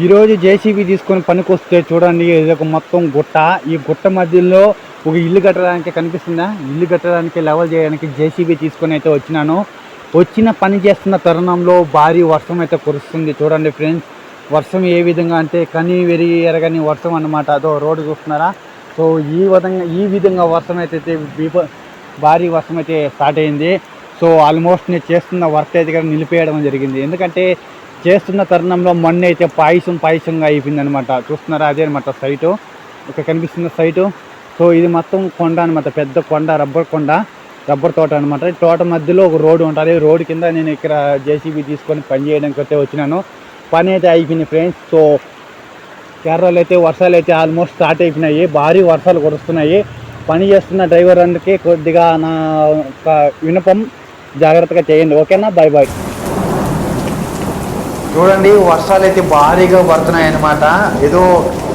ఈరోజు జేసీబీ తీసుకొని పనికి వస్తే చూడండి ఇది ఒక మొత్తం గుట్ట. ఈ గుట్ట మధ్యలో ఒక ఇల్లు కట్టడానికి కనిపిస్తుందా? ఇల్లు కట్టడానికి లెవెల్ చేయడానికి జేసీబీ తీసుకొని అయితే వచ్చినాను. వచ్చిన పని చేస్తున్న తరుణంలో భారీ వర్షం అయితే కురుస్తుంది చూడండి ఫ్రెండ్స్ వర్షం ఏ విధంగా అంటే కని వెరి ఎరగని వర్షం అన్నమాట. అదో రోడ్డు చూస్తున్నారా? సో ఈ విధంగా ఈ విధంగా వర్షం అయితే బీప భారీ వర్షం అయితే స్టార్ట్ అయింది. సో ఆల్మోస్ట్ నేను చేస్తున్న వర్క్ అయితే నిలిపేయడం జరిగింది. ఎందుకంటే చేస్తున్న తరుణంలో మొన్న అయితే పాయసం పాయసంగా అయిపోయిందనమాట చూస్తున్నారా? అదే అనమాట సైటు. ఇక్కడ కనిపిస్తున్న సైటు. సో ఇది మొత్తం కొండ అనమాట పెద్ద కొండ రబ్బర్ కొండ రబ్బర్ తోట అనమాట తోట మధ్యలో ఒక రోడ్డు ఉంటుంది. రోడ్డు కింద నేను ఇక్కడ జేసీబీ తీసుకొని పని చేయడానికి అయితే వచ్చినాను. పని అయితే అయిపోయింది ఫ్రెండ్స్. సో కేరళలో అయితే వర్షాలు అయితే ఆల్మోస్ట్ స్టార్ట్ అయిపోయినాయి. భారీ వర్షాలు కురుస్తున్నాయి. పని చేస్తున్న డ్రైవర్ అందుకే కొద్దిగా నా ఒక వినపం జాగ్రత్తగా చేయండి. ఓకేనా? బాయ్ బాయ్ చూడండి వర్షాలు అయితే భారీగా పడుతున్నాయి అనమాట ఏదో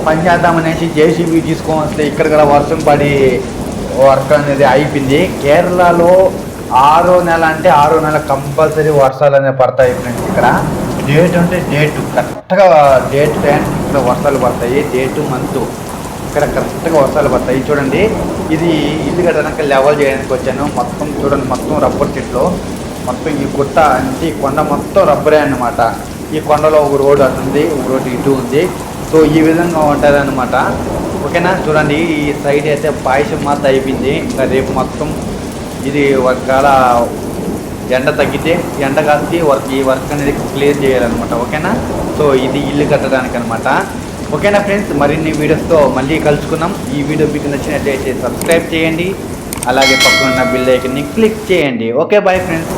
పని చేద్దామనేసి జేసీబీ తీసుకొని వస్తే ఇక్కడ కూడా వర్షం పడి వర్క్ అనేది అయిపోయింది. కేరళలో ఆరో నెల అంటే ఆరో నెల కంపల్సరీ వర్షాలు అనేవి పడతాయి ఫ్రెండ్స్ ఇక్కడ. డేట్ అంటే డేట్ కరెక్ట్గా డేట్ టైం ఇక్కడ వర్షాలు పడతాయి. డేట్ మంత్ ఇక్కడ కరెక్ట్గా వర్షాలు పడతాయి. చూడండి ఇది ఇల్లు కట్టడానికి లెవెల్ చేయడానికి వచ్చాను. మొత్తం చూడండి మొత్తం రబ్బర్ చెట్లు. మొత్తం ఈ గుట్ట అంటే కొండ మొత్తం రబ్బరే అన్నమాట. ఈ కొండలో ఒక రోడ్డు అటు ఉంది ఒక రోడ్డు ఇటు ఉంది. సో ఈ విధంగా ఉంటుంది అనమాట ఓకేనా? చూడండి ఈ సైడ్ అయితే పాయసం మాత్రం అయిపోయింది. ఇంకా రేపు మొత్తం ఇది ఒకవేళ ఎండ తగ్గితే ఎండ కాస్తి వర్క్ ఈ వర్క్ అనేది క్లియర్ చేయాలన్నమాట. ఓకేనా? సో ఇది ఇల్లు కట్టడానికి అనమాట ఓకేనా ఫ్రెండ్స్? మరిన్ని వీడియోస్తో మళ్ళీ కలుసుకుందాం. ఈ వీడియో మీకు నచ్చినట్లయితే సబ్స్క్రైబ్ చేయండి. అలాగే పక్కన ఉన్న బిల్ ఐకన్ని క్లిక్ చేయండి. Okay bye friends.